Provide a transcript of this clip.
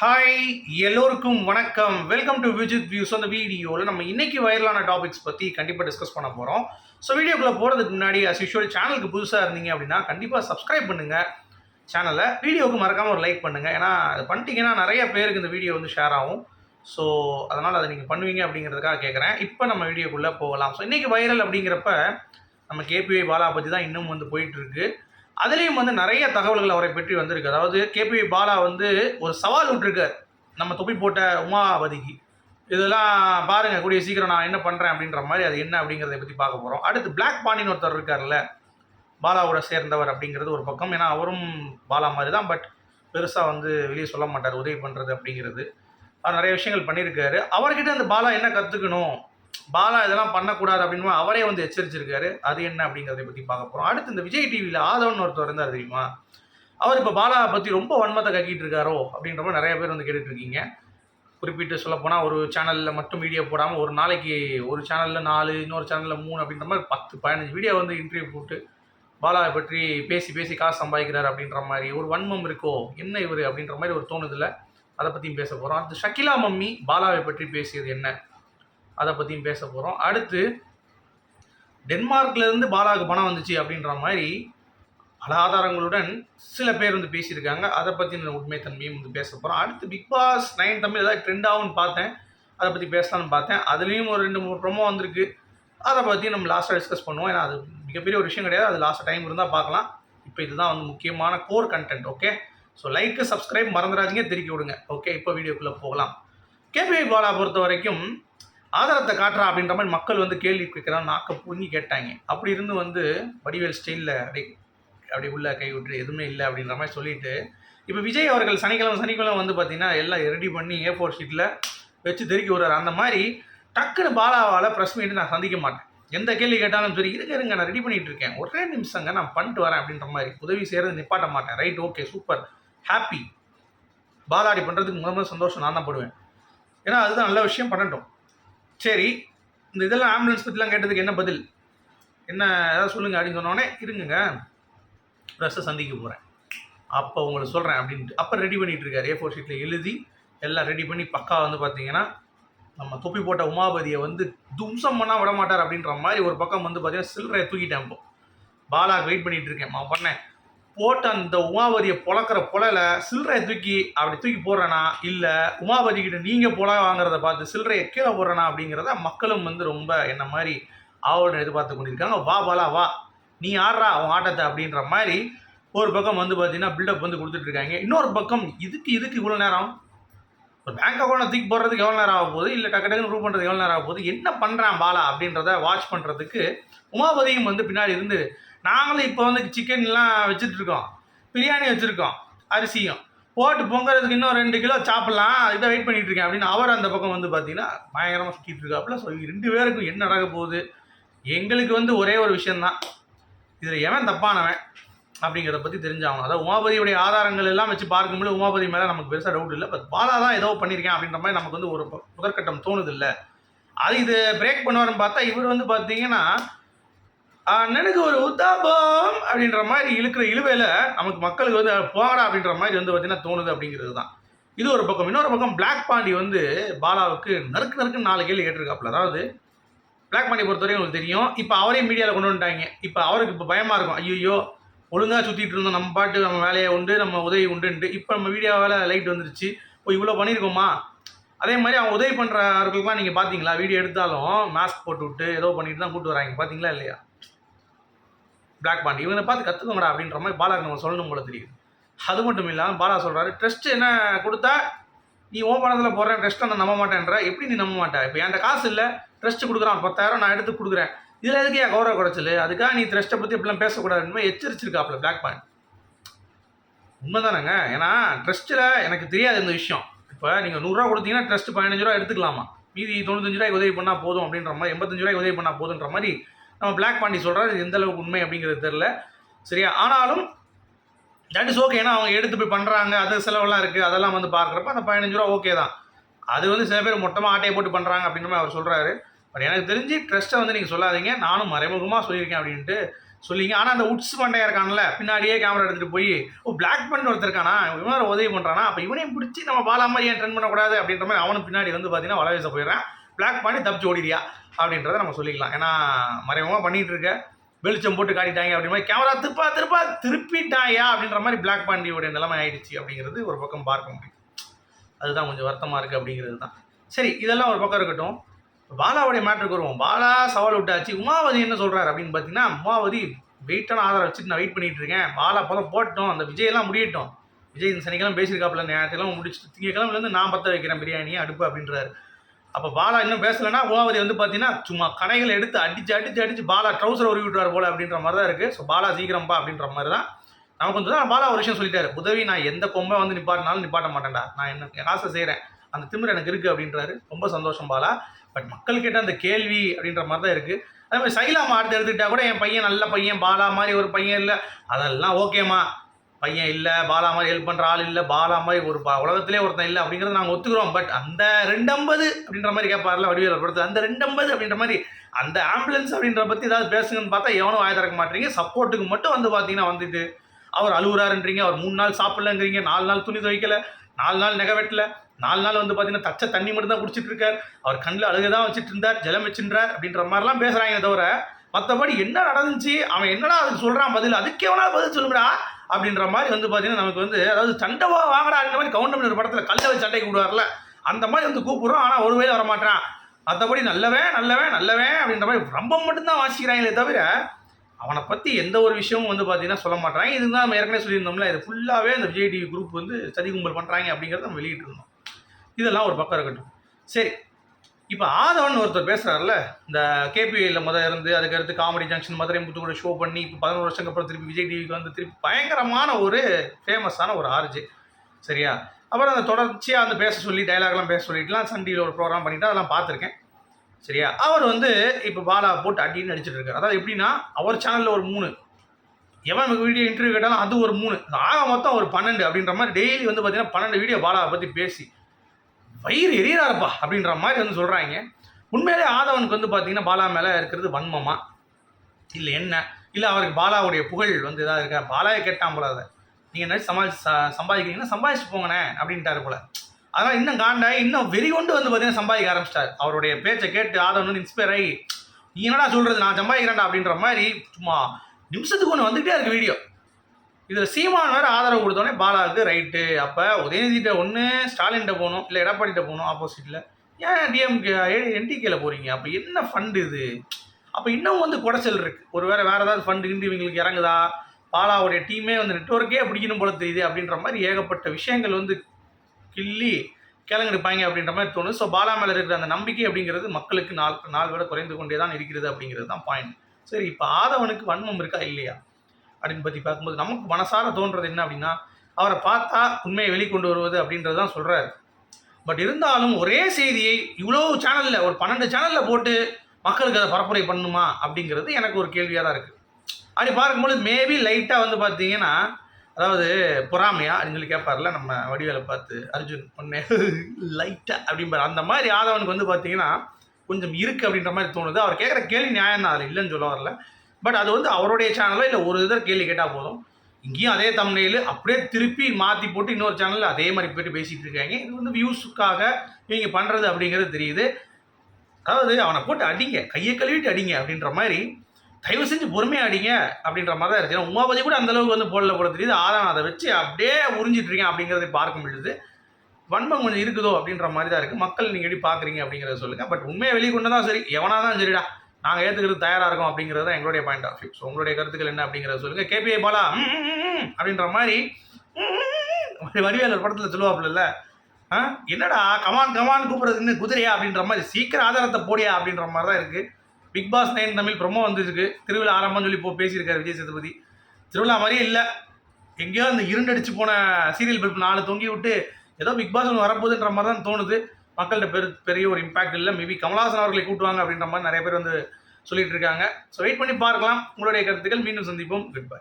Hi எல்லோருக்கும் வணக்கம். Welcome to Vijith views அந்த வீடியோவில் நம்ம இன்னைக்கு வைரலான டாபிக்ஸ் பற்றி கண்டிப்பாக டிஸ்கஸ் பண்ண போகிறோம் ஸோ வீடியோக்குள்ளே போகிறதுக்கு முன்னாடி அஸ் யூஷுவல் சேனலுக்கு புதுசாக இருந்தீங்க அப்படின்னா கண்டிப்பாக சப்ஸ்கிரைப் பண்ணுங்கள் சேனலை வீடியோவுக்கு மறக்காமல் ஒரு லைக் பண்ணுங்கள் ஏன்னா அது பண்ணிட்டீங்கன்னா நிறைய பேருக்கு இந்த வீடியோ வந்து ஷேர் ஆகும். ஸோ அதனால் அதை நீங்கள் பண்ணுவீங்க அப்படிங்கிறதுக்காக கேட்குறேன் இப்போ நம்ம வீடியோக்குள்ளே போகலாம். ஸோ இன்றைக்கி வைரல் அப்படிங்கிறப்ப நம்ம கேபிஐ பாலா பற்றி தான் இன்னும் வந்து போயிட்டுருக்கு அதுலேயும் வந்து நிறைய தகவல்கள் அவரை பற்றி வந்திருக்கு. அதாவது கேபி பாலா வந்து ஒரு சவால் விட்டுருக்கார். நம்ம தொப்பி போட்ட உமாபதிக்கு. இதெல்லாம் பாருங்க கூடிய சீக்கிரம் நான் என்ன பண்ணுறேன் அப்படின்ற மாதிரி அது என்ன அப்படிங்கிறத பற்றி பார்க்க போகிறோம் அடுத்து பிளாக் பாண்டின்னு ஒருத்தர் இருக்கார்ல பாலாவோட சேர்ந்தவர் அப்படிங்கிறது ஒரு பக்கம். ஏன்னா அவரும் பாலா மாதிரி தான் பட் பெருசாக வந்து வெளியே சொல்ல மாட்டார் உதவி பண்ணுறது அப்படிங்கிறது. அவர் நிறைய விஷயங்கள் பண்ணியிருக்காரு. அவர்கிட்ட அந்த பாலா என்ன கற்றுக்கணும் பாலா இதெல்லாம் பண்ணக்கூடாது அப்படின்னு அவரே வந்து எச்சரிச்சிருக்காரு. அது என்ன அப்படிங்கிறத பற்றி பார்க்க போகிறோம் அடுத்து இந்த விஜய் டிவியில் ஆதவன் ஒருத்தர் இருந்தார் தெரியுமா? அவர் இப்போ பாலாவை பற்றி ரொம்ப வன்மத்தை கக்கிட்டு இருக்காரோ அப்படின்ற மாதிரி நிறைய பேர் வந்து கேட்டுட்டு இருக்கீங்க. குறிப்பிட்டு சொல்லப்போனால் ஒரு சேனலில் மட்டும் வீடியோ போடாமல் ஒரு நாளைக்கு ஒரு சேனலில் நாலு இன்னொரு சேனலில் மூணு அப்படின்ற மாதிரி பத்து பதினஞ்சு வீடியோ வந்து இன்டர்வியூ போட்டு பாலாவை பற்றி பேசி பேசி காசு சம்பாதிக்கிறார் அப்படின்ற மாதிரி ஒரு வன்மம் இருக்கோ? என்ன இவர் அப்படின்ற மாதிரி ஒரு தோணுதில்லை. அதை பற்றியும் பேச போகிறோம் அடுத்து ஷக்கிலா மம்மி பாலாவை பற்றி பேசியது என்ன? அதை பற்றியும் பேச போகிறோம் அடுத்து டென்மார்க்லேருந்து பாலாவுக்கு பணம் வந்துச்சு அப்படின்ற மாதிரி பல ஆதாரங்களுடன் சில பேர் வந்து பேசியிருக்காங்க. அதை பற்றின உண்மைத்தன்மையும் வந்து பேச போகிறோம் அடுத்து பிக் பாஸ் நைன் தமிழ் ஏதாவது ட்ரெண்ட் ஆகும்னு பார்த்தேன். அதை பற்றி பேசலாம்னு பார்த்தேன். அதுலேயும் ஒரு ரெண்டு மூணு ப்ரொமோ வந்திருக்கு. அதை பற்றி நம்ம லாஸ்ட்டாக டிஸ்கஸ் பண்ணுவோம். ஏன்னா அது மிகப்பெரிய ஒரு விஷயம் கிடையாது. அது லாஸ்ட் டைம் இருந்தால் பார்க்கலாம். இப்போ இதுதான் வந்து முக்கியமான core content okay so like subscribe மறந்துடாதீங்க. திருக்கி விடுங்க. ஓகே இப்போ வீடியோக்குள்ளே போகலாம். கேபிஐ பாலா பொறுத்த வரைக்கும் ஆதாரத்தை காட்டுறா அப்படின்ற மாதிரி மக்கள் வந்து கேள்வி கேட்குறாங்க நாக்க புரிஞ்சு கேட்டாங்க. அப்படி இருந்து வந்து வடிவேல் ஸ்டைலில் அப்படி அப்படி உள்ள கை விட்டு எதுவுமே இல்லை அப்படின்ற மாதிரி சொல்லிட்டு இப்போ விஜய் அவர்கள் சனிக்கிழமை சனிக்கிழமை வந்து பார்த்தீங்கன்னா எல்லாம் ரெடி பண்ணி ஏ ஃபோர் ஷீட்டில் வச்சு தெருக்கி விடுறாரு. அந்த மாதிரி டக்குன்னு பாலாவால் ப்ரெஸ் மீட்டு நான் சந்திக்க மாட்டேன். எந்த கேள்வி கேட்டாலும் சரி இருங்க இருங்க நான் ரெடி பண்ணிட்டு இருக்கேன். ஒரே நிமிஷங்க நான் பண்ணிட்டு வரேன் அப்படின்ற மாதிரி உதவி செய்கிறது நிப்பாட்ட மாட்டேன். ரைட் ஓகே சூப்பர் ஹாப்பி பாலாடி பண்ணுறதுக்கு முதல் முதல்ல சந்தோஷம் நான் தான் படுவேன். ஏன்னா அதுதான் நல்ல விஷயம் பண்ணட்டும். சரி இந்த இதெல்லாம் ஆம்புலன்ஸ் பற்றிலாம் கேட்டதுக்கு என்ன பதில்? என்ன ஏதாவது சொல்லுங்கள் அப்படின்னு சொன்னோடனே இருங்க ப்ரெஸ்ஸை சந்திக்க போகிறேன் அப்போ உங்களை சொல்கிறேன் அப்படின்ட்டு. அப்போ ரெடி பண்ணிகிட்டு இருக்காரு. ஏ ஃபோர் ஷீட்டில் எழுதி எல்லாம் ரெடி பண்ணி பக்கா வந்து பார்த்தீங்கன்னா நம்ம தொப்பி போட்ட உமாபதியை வந்து தும்சம் பண்ணால் விட மாட்டார் அப்படின்ற மாதிரி ஒரு பக்கம் வந்து பார்த்தீங்கன்னா சில்லறையை தூக்கிட்டேன் இப்போ. பாலாக்கு வெயிட் பண்ணிகிட்டு இருக்கேன். நான் பண்ணேன். போட்டு அந்த உமாபதியை பொழக்கிற புலல சில்லறையை தூக்கி அப்படி தூக்கி போடுறேனா? இல்லை உமாபதி கிட்ட நீங்கள் புல வாங்குறத பார்த்து சில்லறையை கீழே போடுறேனா அப்படிங்கிறத மக்களும் வந்து ரொம்ப என்ன மாதிரி ஆவலுடன் எதிர்பார்த்து கொண்டிருக்காங்க. வா பாலா வா. நீ ஆடுறா அவன் ஆட்டத்தை அப்படின்ற மாதிரி ஒரு பக்கம் வந்து பார்த்தீங்கன்னா பில்டப் வந்து கொடுத்துட்டு இருக்காங்க. இன்னொரு பக்கம் இதுக்கு இதுக்கு இவ்வளோ நேரம்? ஒரு பேங்க் அக்கௌண்ட் தூக்கி போடுறதுக்கு எவ்வளோ நேரம் ஆக போகுது? இல்லை டக்கு டக்குன்னு ப்ரூவ் பண்ணுறதுக்கு எவ்வளோ நேரம் ஆக போகுது? என்ன பண்ணுறான் பாலா அப்படின்றத வாட்ச் பண்ணுறதுக்கு உமாபதியும் வந்து பின்னாடி இருந்து நாங்களும் இப்போ வந்து சிக்கன்லாம் வச்சுட்டு இருக்கோம் பிரியாணி வச்சுருக்கோம். அரிசியும். போட்டு பொங்குறதுக்கு இன்னும் ரெண்டு கிலோ சாப்பிட்லாம். இதை வெயிட் பண்ணிட்டு இருக்கேன் அப்படின்னு அவர் அந்த பக்கம் வந்து பார்த்தீங்கன்னா பயங்கரமாக சுற்றிட்டு இருக்காப்புல. ஸோ ரெண்டு பேருக்கும் என்ன நடக்க போகுது? எங்களுக்கு வந்து ஒரே ஒரு விஷயந்தான் இதில் எவன் தப்பானவன் அப்படிங்கிறத பற்றி தெரிஞ்சாகணும் அதாவது உமாபதியுடைய ஆதாரங்கள் எல்லாம் வச்சு பார்க்கும்போது உமாபதி மேலே நமக்கு பெருசாக டவுட் இல்லை. பட் பாலா தான் ஏதோ பண்ணியிருக்கேன் அப்படின்ற மாதிரி நமக்கு வந்து ஒரு முதற்கட்டம் தோணுது இல்லை. அது இது பிரேக் பண்ணுவாருன்னு பார்த்தா இவர் வந்து பார்த்தீங்கன்னா அண்ணனுக்கு ஒரு உத்தாபம் அப்படின்ற மாதிரி இழுக்கிற இழுவையில் நமக்கு மக்களுக்கு வந்து போகடா அப்படின்ற மாதிரி வந்து பார்த்தீங்கன்னா தோணுது அப்படிங்கிறது தான். இது ஒரு பக்கம். இன்னொரு பக்கம் பிளாக் பாண்டி வந்து பாலாவுக்கு நறுக்கு நறுக்குன்னு நாலு கேள்வி கேட்டிருக்காப்புல. அதாவது பிளாக் பாண்டி பொறுத்தவரைக்கும் உங்களுக்கு தெரியும் இப்போ அவரே மீடியாவில் கொண்டு வந்துட்டாங்க. இப்போ அவருக்கு இப்போ பயமாக இருக்கும். ஐயோ ஒழுங்காக சுற்றிட்டு இருந்தோம். நம்ம பாட்டு நம்ம வேலையை உண்டு நம்ம உதவி உண்டுன்ட்டு. இப்போ நம்ம வீடியோ வேலை லைட் வந்துருச்சு. இப்போ இவ்வளோ பண்ணியிருக்கோமா அதே மாதிரி அவங்க உதவி பண்ணுறவர்களுக்குலாம் நீங்கள் பார்த்தீங்களா வீடியோ எடுத்தாலும் மாஸ்க் போட்டு விட்டு ஏதோ பண்ணிட்டு தான் கூப்பிட்டு வராங்க. பார்த்தீங்களா இல்லையா? பிளாக் பாண்ட் இவனை பார்த்து கற்றுக்கோங்கடா அப்படின்ற மாதிரி பாலா நம்ம சொல்லணும் போல தெரியுது. அது மட்டும் இல்லாமல் பாலா சொல்கிறாரு ட்ரெஸ்ட் என்ன கொடுத்தா நீ ஓ பணத்தில் போடுற ட்ரெஸ்ட்டை நான் நம்ப மாட்டேன்ற. எப்படி நீ நம்ப மாட்டேன் இப்போ என்கிட்ட காசு இல்லை ட்ரெஸ்ட் கொடுக்குறான் பத்தாயிரம் நான் எடுத்து கொடுக்குறேன். இதில் எதுக்கு ஏன் கௌரவ குறைச்சல்? அதுக்காக நீ ட்ரெஸ்ட்டை பற்றி இப்படிலாம் பேசக்கூடாதுன்னு எச்சரிச்சிருக்காப்புல பிளாக் பாயிண்ட் உண்மைதானேங்க. ஏன்னா ட்ரெஸ்ட்டில் எனக்கு தெரியாது இந்த விஷயம். இப்போ நீங்கள் நூறுரூவா கொடுத்தீங்கன்னா ட்ரெஸ்ட் பதினஞ்சு ரூபா எடுத்துக்கலாமா? மீதி தொண்ணூத்தஞ்சு ரூபாய்க்கு உதவி பண்ணால் போதும் அப்படின்ற மாதிரி எண்பத்தஞ்சு ரூபாய்க்கு உதவி பண்ணால் போதுன்ற மாதிரி நம்ம பிளாக் பாண்டி சொல்கிறார் இது எந்தளவுக்கு உண்மை அப்படிங்கிறது தெரில சரியா? ஆனாலும் தட் இஸ் ஓகே ஏன்னா அவங்க எடுத்து போய் பண்ணுறாங்க அது செலவெல்லாம் இருக்குது அதெல்லாம் வந்து பார்க்குறப்ப அந்த பதினஞ்சு ரூபா ஓகே தான். அது வந்து சில பேர் மொத்தமாக ஆட்டையை போட்டு பண்ணுறாங்க அப்படின்ற மாதிரி அவர் சொல்கிறாரு பட் எனக்கு தெரிஞ்சு ட்ரெஸ்ட்டை வந்து நீங்கள் சொல்லாதீங்க. நானும் மறைமுகமாக சொல்லியிருக்கேன் அப்படின்ட்டு சொல்லிங்க. ஆனால் அந்த உட்ஸ் மண்டையா இருக்கான்ல பின்னாடியே கேமரா எடுத்துகிட்டு போய் ஓ பிளாக் பண்ணி ஒருத்தர் இருக்கானா? இவன் உதவி பண்ணுறானா அப்போ இவனையும் பிடிச்சி நம்ம பாலா மாதிரி ஏன் ட்ரெண்ட் பண்ணக்கூடாது அப்படின்ற மாதிரி அவனும் பின்னாடி வந்து பார்த்தீங்கன்னா வலவேச வீச போயிடுறான். பிளாக் பண்ணி தப்பிச்சு ஓடிடியா அப்படின்றத நம்ம சொல்லிக்கலாம். ஏன்னா மறைமுகமாக பண்ணிகிட்டு இருக்க வெளிச்சம் போட்டு காட்டிட்டாங்க அப்படின்ற மாதிரி கேமரா திருப்பா திருப்பா திருப்பிட்டாயா அப்படின்ற மாதிரி பிளாக் பாண்டியோடைய நிலைமை ஆயிடுச்சு அப்படிங்கிறது ஒரு பக்கம் பார்க்க முடியும். அதுதான் கொஞ்சம் வருத்தமாக இருக்குது அப்படிங்கிறது தான். சரி இதெல்லாம் ஒரு பக்கம் இருக்கட்டும். பாலாவுடைய மேட்ருக்கு வருவோம். பாலா சவால் விட்டாச்சு. உமாவதி என்ன சொல்கிறாரு அப்படின்னு பார்த்தீங்கன்னா உமாவதி வெயிட்டான ஆதாரம் வச்சுட்டு நான் வெயிட் பண்ணிகிட்டு இருக்கேன். பாலா பதம் போட்டோம். அந்த விஜயெல்லாம் முடியட்டும். விஜய் இந்த சனிக்கெல்லாம் பேசியிருக்காப்புல நேரத்தெல்லாம் முடிச்சுட்டு திங்கக்கிழமைலேருந்து நான் பற்ற வைக்கிறேன் பிரியாணி அடுப்பு அப்படின்றாரு. அப்போ பாலா இன்னும் பேசலைன்னா கோவாவதி வந்து பார்த்தீங்கன்னா சும்மா கடைகளை எடுத்து அடிச்சு அடிச்சு அடிச்சு பாலா ட்ரௌசர் உருவி விட்டுவார் போல அப்படின்ற மாதிரி தான் இருக்குது ஸோ பாலா சீக்கிரம்பா அப்படின்ற மாதிரி தான் நமக்கு வந்து தான் பாலா ஒரு விஷயம் சொல்லிட்டாரு. உதவி நான் எந்த கொம்பை வந்து நிப்பாட்டினாலும் நிப்பாட்ட மாட்டேன்டா. நான் என்ன ஆசை செய்கிறேன் அந்த திமிர் எனக்கு இருக்குது அப்படின்றாரு. ரொம்ப சந்தோஷம் பாலா. பட் மக்கள் கேட்ட அந்த கேள்வி அப்படின்ற மாதிரி தான் இருக்குது அதே மாதிரி சைலாமா அடுத்து எடுத்துக்கிட்டா கூட என் பையன் நல்ல பையன் பாலா மாதிரி ஒரு பையன் இல்லை. அதெல்லாம் ஓகேம்மா. பையன் இல்லை பாலா மாதிரி ஹெல்ப் பண்ணுற ஆள் இல்லை பாலா மாதிரி ஒரு ப- உலகத்திலே ஒருத்தன் இல்லை அப்படிங்கிறத நாங்கள் ஒத்துக்கிறோம். பட் அந்த ரெண்டம்பது அப்படின்ற மாதிரி கேட்பார்ல வடிவேல படுத்து அந்த ரெண்டம்பது அப்படின்ற மாதிரி அந்த ஆம்புலன்ஸ் அப்படின்ற பற்றி ஏதாவது பேசுங்கன்னு பார்த்தா எவனும் வாய் திறக்க மாட்டீங்க. சப்போர்ட்டுக்கு மட்டும் வந்து பார்த்தீங்கன்னா வந்துட்டு அவர் அழுகுறாருன்றீங்க அவர் மூணு நாள் சாப்பிட்லங்கிறீங்க நாலு நாள் துணி துவைக்கல நாலு நாள் நகை வெட்டல நாலு நாள் வந்து பார்த்தீங்கன்னா தச்ச தண்ணி மட்டும் தான் குடிச்சிட்டு இருக்கார். அவர் கண்ணில் அழுகை தான் வச்சுட்டு இருந்தார் ஜலம் வச்சுன்றார் அப்படின்ற மாதிரிலாம் பேசுகிறாங்க தவிர மற்றபடி என்ன நடந்துச்சு அவன் என்னடா அதுக்கு சொல்கிறான் பதில் அதுக்கு எவனா பதில் சொல்லுங்கடா. அப்படின்ற மாதிரி வந்து பார்த்தீங்கன்னா நமக்கு வந்து அதாவது சண்டவா வாங்கடா அப்படின்ற மாதிரி கவுண்டமணி ஒரு படத்தில் கல்லை வச்சு சண்டைக்கு விடுவார்ல அந்த மாதிரி வந்து கூப்பிடுறோம். ஆனால் ஒரு வயது வரமாட்டான். மற்றபடி நல்லவன் நல்லவன் நல்லவன் அப்படின்ற மாதிரி ரொம்ப மட்டும்தான் வாசிக்கிறாங்களே தவிர அவனை பற்றி எந்த ஒரு விஷயமும் வந்து பார்த்தீங்கன்னா சொல்ல மாட்டாங்க இதுதான் நம்ம ஏற்கனவே சொல்லியிருந்தோம்ல இது ஃபுல்லாகவே அந்த விஜய் டிவி குரூப் வந்து சதி கும்பல் பண்ணுறாங்க அப்படிங்கிறத நம்ம வெளியிட்டிருந்தோம். இதெல்லாம் ஒரு பக்கம் இருக்கட்டும். சரி இப்போ ஆதவன் ஒருத்தர் பேசுகிறார்ல இந்த கேபிஐயில் முதல் இருந்து அதுக்கடுத்து காமெடி ஜங்ஷன் மதுரை முத்து கூட ஷோ பண்ணி இப்போ பதினோரு வருஷத்துக்கு அப்புறம் திருப்பி விஜய் டிவிக்கு வந்து திருப்பி பயங்கரமான ஒரு ஃபேமஸான ஒரு ஆர்ஜி சரியா? அப்புறம் அந்த தொடர்ச்சியாக அந்த பேச சொல்லி டயலாக்லாம் பேச சொல்லிட்டுலாம் சன் டிவியில் ஒரு ப்ரோக்ராம் பண்ணிட்டு அதெல்லாம் பார்த்துருக்கேன். சரியா? அவர் வந்து இப்போ பாலா போட்டு அடின்னு நடிச்சிட்டு இருக்கார். அதாவது எப்படின்னா அவர் சேனலில் ஒரு மூணு. எவன் வீடியோ இன்டர்வியூ கேட்டாலும் அது ஒரு மூணு. ஆக மொத்தம் ஒரு பன்னெண்டு அப்படின்ற மாதிரி டெய்லி வந்து பார்த்தீங்கன்னா பன்னெண்டு வீடியோ பாலாவை பற்றி பேசி வயிறு எரியறாருப்பா அப்படின்ற மாதிரி வந்து சொல்கிறாங்க உண்மையிலே ஆதவனுக்கு வந்து பார்த்தீங்கன்னா பாலா மேலே இருக்கிறது வன்மமா? இல்லை என்ன? இல்லை அவருக்கு பாலாவுடைய புகழ் வந்து இதாக இருக்கா? பாலாவை கேட்டான் போல அதை. நீங்கள் என்ன சமாளி சம்பாதிக்கிறீங்கன்னா சம்பாதிச்சு போங்கண்ணே அப்படின்ட்டாரு போல. அதனால் இன்னும் காண்டாய் இன்னும் வெறி கொண்டு வந்து பார்த்தீங்கன்னா சம்பாதிக்க ஆரம்பிச்சிட்டார். அவருடைய பேச்சை கேட்டு ஆதவன் வந்து இன்ஸ்பயர் ஆகி நீ என்னடா சொல்கிறது நான் சம்பாதிக்கிறேன்டா அப்படின்ற மாதிரி சும்மா நிமிஷத்துக்கு ஒன்று வந்துகிட்டே இருக்கு வீடியோ இதில் சீமான் வேறு ஆதரவு கொடுத்தோடனே பாலாவுக்கு ரைட்டு அப்போ உதயநிதிட்ட ஒன்று ஸ்டாலின்கிட்ட போகணும் இல்லை எடப்பாடிகிட்ட போகணும் ஆப்போசிட்டில் ஏன் டிஎம்கே என்டிகேல போகிறீங்க அப்போ என்ன ஃபண்டு இது? அப்போ இன்னும் வந்து குடைச்சல் இருக்குது ஒரு வேறு வேறு ஏதாவது ஃபண்டு கிண்டு இவங்களுக்கு இறங்குதா? பாலாவுடைய டீமே வந்து நெட்ஒர்க்கே பிடிக்கணும் போல தெரியுது அப்படின்ற மாதிரி ஏகப்பட்ட விஷயங்கள் வந்து கிள்ளி கிளங்கெடுப்பாங்க அப்படின்ற மாதிரி தோணுது. ஸோ பாலா மேலே இருக்கிற அந்த நம்பிக்கை அப்படிங்கிறது மக்களுக்கு நாள் நாள் விட குறைந்து கொண்டே தான் இருக்கிறது அப்படிங்கிறது தான் பாயிண்ட் சரி இப்போ ஆதவனுக்கு வன்மம் இருக்கா? இல்லையா? அப்படின்னு பற்றி பார்க்கும்போது நமக்கு மனசார தோன்றது என்ன அப்படின்னா அவரை பார்த்தா உண்மையை வெளிக்கொண்டு வருவது அப்படின்றது தான் சொல்கிறாரு பட் இருந்தாலும் ஒரே செய்தியை இவ்வளோ சேனலில் ஒரு பன்னெண்டு சேனலில் போட்டு மக்களுக்கு அதை பரப்புரை பண்ணுமா அப்படிங்கிறது எனக்கு ஒரு கேள்வியாக தான் இருக்குது அப்படி பார்க்கும்போது மேபி லைட்டாக வந்து பார்த்தீங்கன்னா அதாவது பொறாமையா அப்படின்னு சொல்லி கேட்பார்ல நம்ம வடிவேலை பார்த்து அர்ஜுன் ஒன்று லைட்டாக அப்படிம்பார். அந்த மாதிரி ஆதவனுக்கு வந்து பார்த்தீங்கன்னா கொஞ்சம் இருக்குது அப்படின்ற மாதிரி தோணுது. அவர் கேட்குற கேள்வி நியாயம் தான் அதில் இல்லைன்னு சொல்ல வரல. பட் அது வந்து அவருடைய சேனலோ இல்லை ஒரு இதை கேள்வி கேட்டால் போதும். இங்கேயும் அதே தமிழில் அப்படியே திருப்பி மாற்றி போட்டு இன்னொரு சேனலில் அதே மாதிரி போய்ட்டு பேசிகிட்டு இருக்காங்க. இது வந்து வியூஸுக்காக இவங்க பண்ணுறது அப்படிங்கிறது தெரியுது. அதாவது அவனை போட்டு அடிங்க கையை கழுவிட்டு அடிங்க அப்படின்ற மாதிரி. தயவு செஞ்சு பொறுமையாக அடிங்க அப்படின்ற மாதிரி தான் இருக்குது ஏன்னா உமாபதி கூட அந்த அளவுக்கு வந்து போடல போட தெரியுது. ஆதான் அதை வச்சு அப்படியே உறிஞ்சிட்டு இருக்கேன் அப்படிங்கிறதை பார்க்க முடியுது. வன்மம் கொஞ்சம் இருக்குதோ அப்படின்ற மாதிரி தான் இருக்குது மக்கள் நீங்கள் எப்படி பார்க்குறீங்க அப்படிங்கிறத சொல்லுங்கள் பட் உண்மையை வெளியே கொண்டு தான் சரி எவனாக தான் சரிடா. நாங்கள் ஏற்றுக்கிறது தயாராக இருக்கோம் அப்படிங்கிறது தான் எங்களுடைய பாயிண்ட் ஆஃப் வியூ ஸோ உங்களுடைய கருத்துக்கள் என்ன அப்படிங்கிறத சொல்லுங்கள் கேபிஐ பாலா? அப்படின்ற மாதிரி வடிவேலர் படத்தில் சொல்லுவாப்புல ஆ? என்னடா கமான் கமான் கூப்பிட்றது இன்னும் குதிரையா அப்படின்ற மாதிரி சீக்கிரம் ஆதாரத்தை போடியா அப்படின்ற மாதிரி தான் இருக்குது Bigg Boss nine Tamil promo வந்துருக்கு. திருவிழா ஆரம்பம்னு சொல்லி இப்போ பேசியிருக்காரு விஜய் சேதுபதி. திருவிழா மாதிரியே இல்லை. எங்கேயோ அந்த இருண்டடிச்சு போன சீரியல் பல்ப் நாலு தொங்கி விட்டு ஏதோ பிக் பாஸ் ஒன்று வரப்போகுதுன்ற மாதிரி தான் தோணுது. மக்கள்கிட்ட பெரு பெரிய ஒரு இம்பாக்ட் இல்லை. மேபி கமலாசன் அவர்களை கூட்டுவாங்க அப்படின்ற மாதிரி நிறைய பேர் வந்து சொல்லிட்டு இருக்காங்க. ஸோ வெயிட் பண்ணி பார்க்கலாம். உங்களுடைய கருத்துக்கள். மீண்டும் சந்திப்போம். Good bye